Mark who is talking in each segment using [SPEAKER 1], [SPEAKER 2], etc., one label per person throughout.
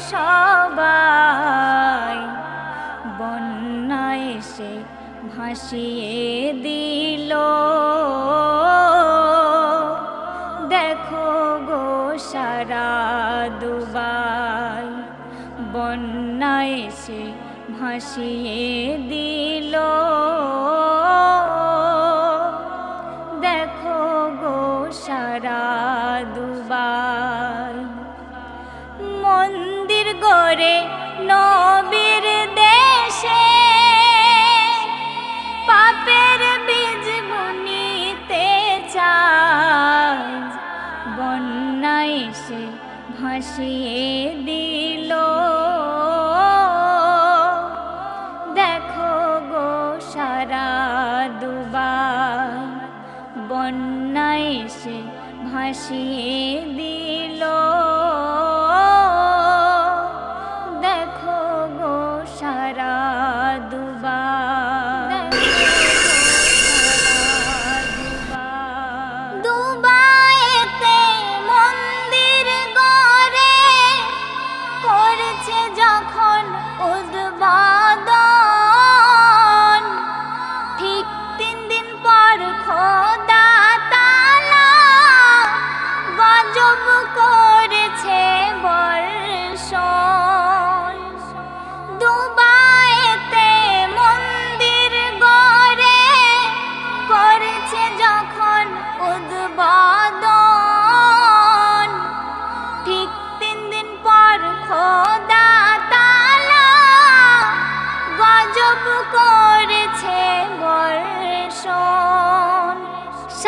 [SPEAKER 1] সবাই। বন্যা এসে ভাসিয়ে দিল। দেখো গো সারা দুবাই। বন্যা এসে ভাসিয়ে দিল। মন্দির নবীর দেশে। পাপের বীজ বুনিতে চায় বন্যা এসে ভাসিয়ে দিল। দেখো গো সারা দুবার, বন্যা এসে ভাসিয়ে দিল।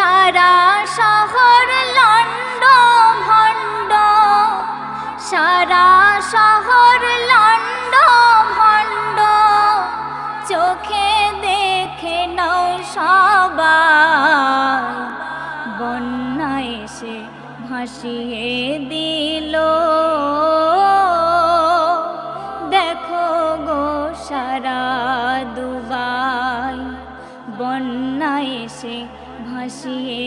[SPEAKER 1] সারা শহর লন্ড ভণ্ড সারা শহর লন্ড ভণ্ড চোখে দেখে নৌ সবাই। বন্যা এসে ভাসিয়ে দিল। দেখো গো সারা দুবাই। বন্যা এসে ভাসিয়ে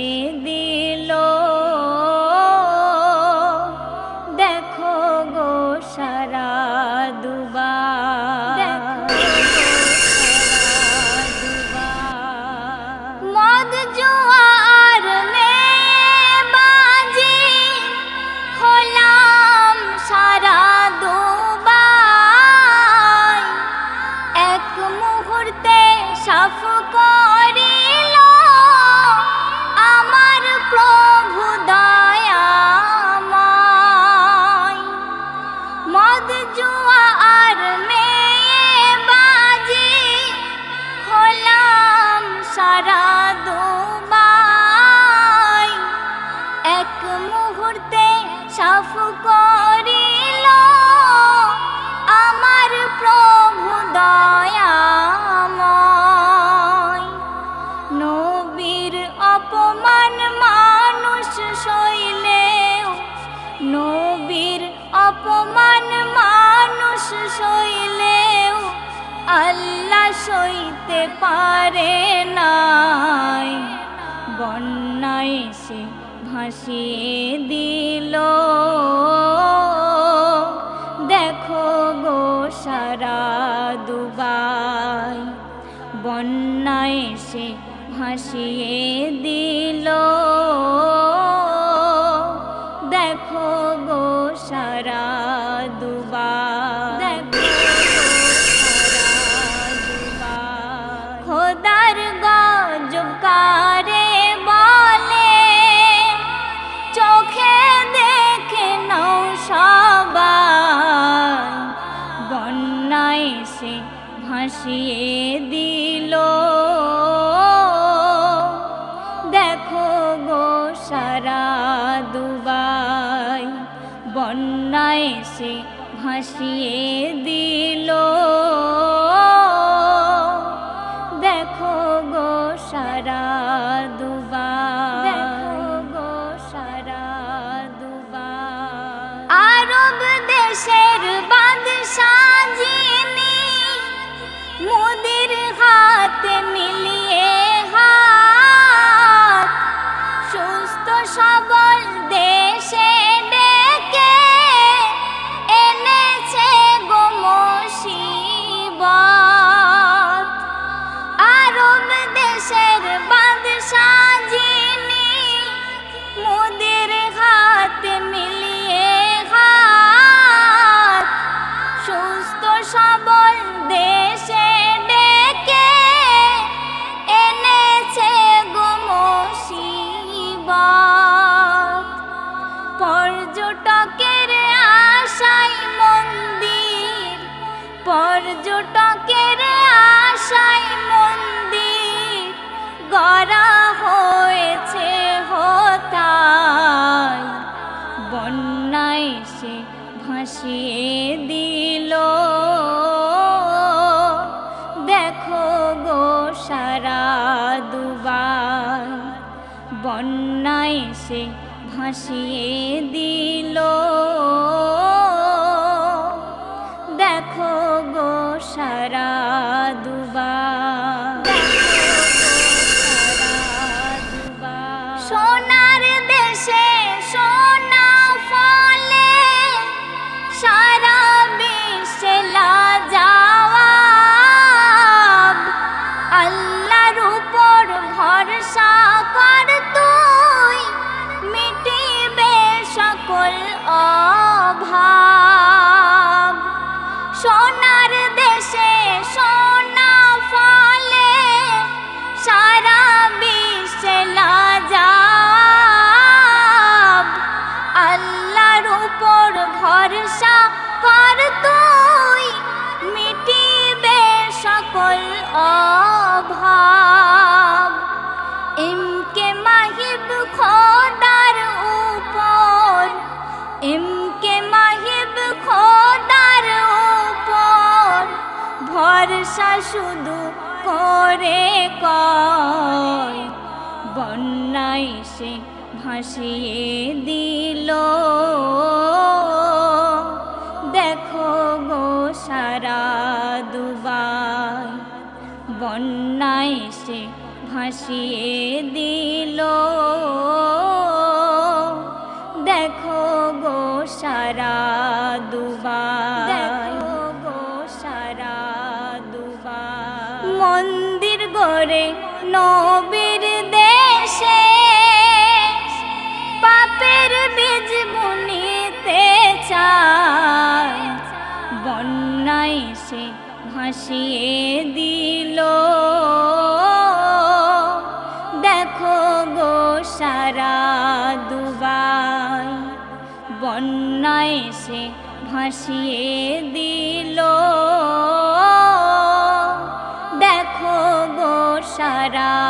[SPEAKER 1] সাফ করিল। আমার প্রভু দয়াময়। নবীর অপমান মানুষ সইলেও, নবীর অপমান মানুষ সইলেও, আল্লাহ সইতে পারে নাই। বন্যায় সে ভাসিয়ে দিল সারা দুবাই বন্যায় এসে ভাসিয়ে দিল ভাসিয়ে দিল। দেখো গো সারা দুবাই বন্যায় এসে ভাসিয়ে দিল আশায় মন্দির গড়া হয়েছে হতাই বন্যায় সে ভাসিয়ে দিল। দেখো গো সারা দুবার। বন্যায় সে ভাসিয়ে দিল। অভাব। সোনার দেশে সোনা ফলে সারা বিশ্বে লাজবাব আল্লাহর উপর ভরসা কর তুই, মিটিবে সকল অভাব শুধু করে কয়। সে ভাসিয়ে দিল। দেখো গো সারা দুবাই বন্যায় সে ভাসিয়ে দিল। মন্দির গড়ে নবীর দেশে। পাপের বীজ বুনিতে চায় বন্যায় সে ভাসিয়ে দিল। দেখো গো সারা দুবাই, বন্যায় সে ভাসিয়ে দিল तारा